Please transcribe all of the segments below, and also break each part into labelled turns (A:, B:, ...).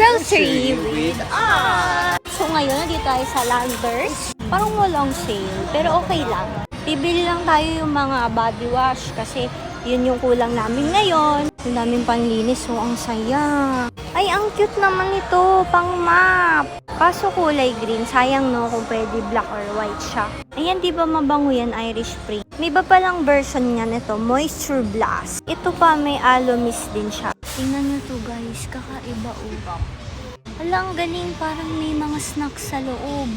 A: Grocery with us! So ngayon, nandito tayo sa Landers. Parang walang sale, pero okay lang. Bibili lang tayo yung mga body wash kasi yun yung kulang namin ngayon. Yung daming panlinis, so ang saya. Ay, ang cute naman ito, pang map. Kaso kulay green, sayang no kung pwede black or white siya. Ayan, di ba mabango yan, Irish Spring? May iba palang version niya nito, Moisture Blast. Ito pa, may aloe mist din siya. Tingnan nyo to guys, kakaiba oh. Alang galing, parang may mga snacks sa loob.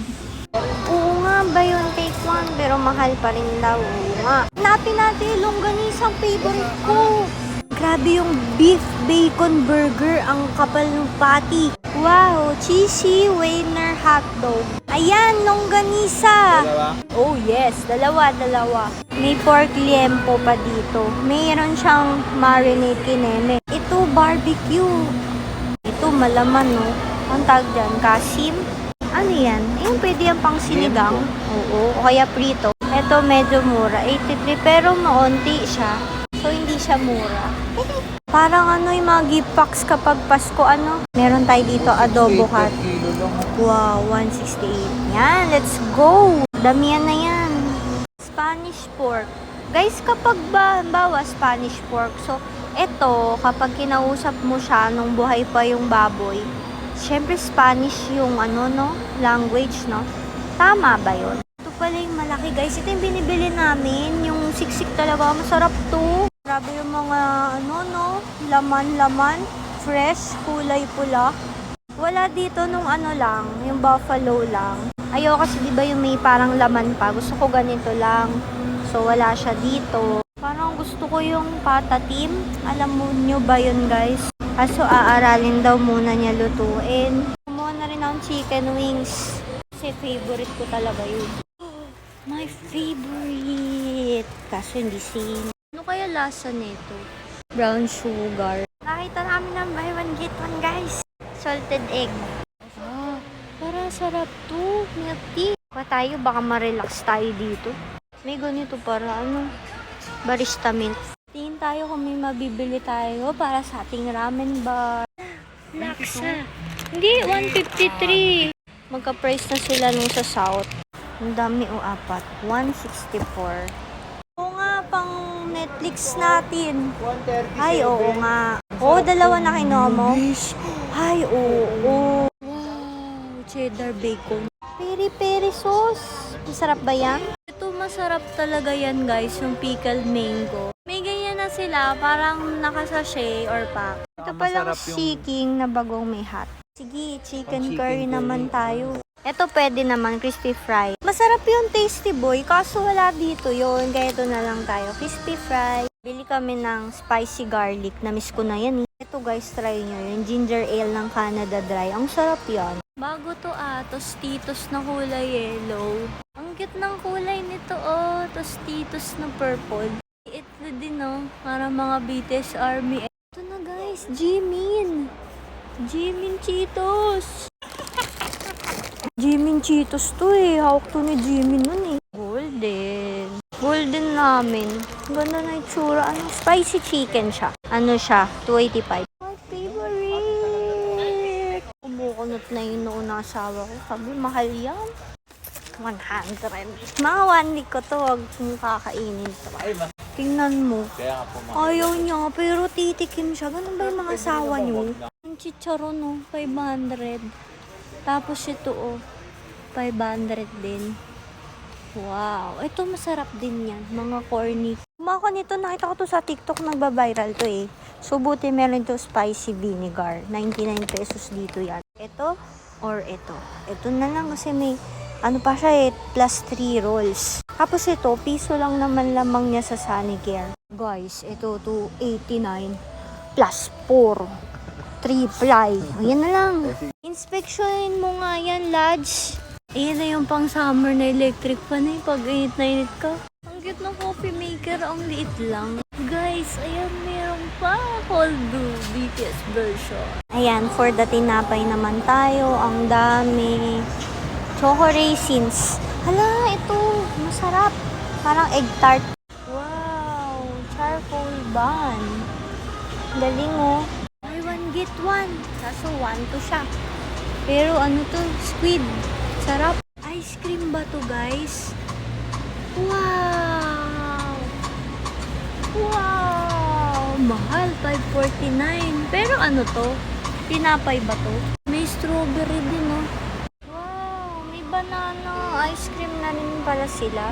A: Oo nga ba yun, take one, pero mahal pa rin daw. Nga. Hanapin natin, longganisang favorite ko. Grabe yung beef bacon burger, ang kapal ng patty. Wow, cheesy Wiener hotdog. Ayan, longganisa. Oh yes, dalawa, dalawa. May pork liempo pa dito. Mayroon siyang marinade kineme. Ito, barbecue. Ito, malaman, no? Ang tag dyan, kasim. Ano yan? Yung pwede yan pang sinigang. Oo, o kaya prito. Ito, medyo mura. 83, pero maunti siya. So, hindi siya mura. Parang ano yung mga gift packs kapag Pasko, ano? Meron tayo dito, adobo cat. Wow, 168. Yan, let's go! Damihan na yan. Spanish pork. Guys, kapag ba, bawa Spanish pork, so, eto, kapag kinausap mo siya nung buhay pa yung baboy, syempre Spanish yung ano, no? Language, no? Tama ba yun? Ito pala yung malaki, guys. Ito yung binibili namin. Yung siksik talaga. Masarap to. Grabe yung mga, ano, no? Laman-laman. Fresh, kulay pula. Wala dito nung ano lang, yung buffalo lang. Ayoko kasi di ba yung may parang laman pa. Gusto ko ganito lang. So wala siya dito. Parang gusto ko yung patatim. Alam mo nyo ba yun guys? Kaso aaralin daw muna niya lutuin. Kumuha na rin akong chicken wings. Kasi favorite ko talaga yun. My favorite. Kaso hindi same. Ano kaya lasa nito? Brown sugar. Nakita namin ng buy one get one guys. Salted egg. Ah, para sarap to. Milk tea. Pa tayo, baka ma-relax tayo dito. May ganito para ano, barista milk. Tingin tayo kung may mabibili tayo para sa ating ramen bar. Laksa. Hindi, 153. Magka-price na sila nung sa South. Ang dami o apat. 164. Oo nga, pang Netflix natin.
B: 130.
A: Ay, oo nga. Oo, dalawa na kinuha mo. Ay, oo. Wow, cheddar bacon. Peri-peri sauce. Masarap ba yan? Ito masarap talaga yan guys, yung pickled mango. May ganyan na sila, parang nakasashay or pack. Ito
B: Ah,
A: palang
B: yung-
A: seeking na bagong may hot. Sige, chicken curry naman tayo. Ito pwede naman, crispy fry. Masarap yung tasty boy, kaso wala dito yon Kaya ito na lang tayo, crispy fry. Bili kami ng spicy garlic. Namiss ko na yan eh. Ito guys, try nyo. Yung ginger ale ng Canada Dry. Ang sarap yan. Bago to ah, tostitos na kulay yellow. Ang cute ng kulay nito oh, tostitos na purple. Ito din oh, para mga BTS Army. Ito na guys, Jimin. Jimin Cheetos. Jimin Cheetos to eh. Hawak to ni Jimin nun eh. Golden. Golden namin. Ganda na itsura. Ano? Spicy chicken siya. Ano siya? 285. My favorite. Kumukunot na yun noon ng asawa ko. Sabi, mahal yan. 100. Mga one week ko to. Huwag mong kakainin to. Tingnan mo. Ayaw niya, pero titikim siya. Ganun ba yung mga asawa niyo? Yung chicharon, no? 500. Tapos ito, oh. 500 din. Wow. Ito, masarap din yan. Mga corny. Kumaka nito, nakita ko to sa TikTok, nagba-viral to eh. So, buti meron to spicy vinegar. 99 pesos dito yan. Ito or ito. Ito na lang kasi may ano pa siya eh, plus 3 rolls. Tapos ito, piso lang naman lamang niya sa Sanicare. Guys, ito 289 plus 4. 3 ply. Ayan na lang. Inspeksyonin mo nga yan, lads. Ayan na yung pang summer na electric fan eh. Pag init na init ka. Ang cute ng coffee maker. Ang liit lang. Guys, ayan, meron pa. Cold brew BTS version. Ayan, for the tinapay naman tayo. Ang dami. Choco raisins. Hala, ito. Masarap. Parang egg tart. Wow, charcoal bun. Galing oh. Buy one get get one. Kaso one to siya. Pero ano to? Squid. Sarap. Ice cream ba to guys? Wow! Wow! Mahal, 549. Pero ano to? Tinapay ba to? May strawberry din, oh. Wow! May banana ice cream na rin pala sila.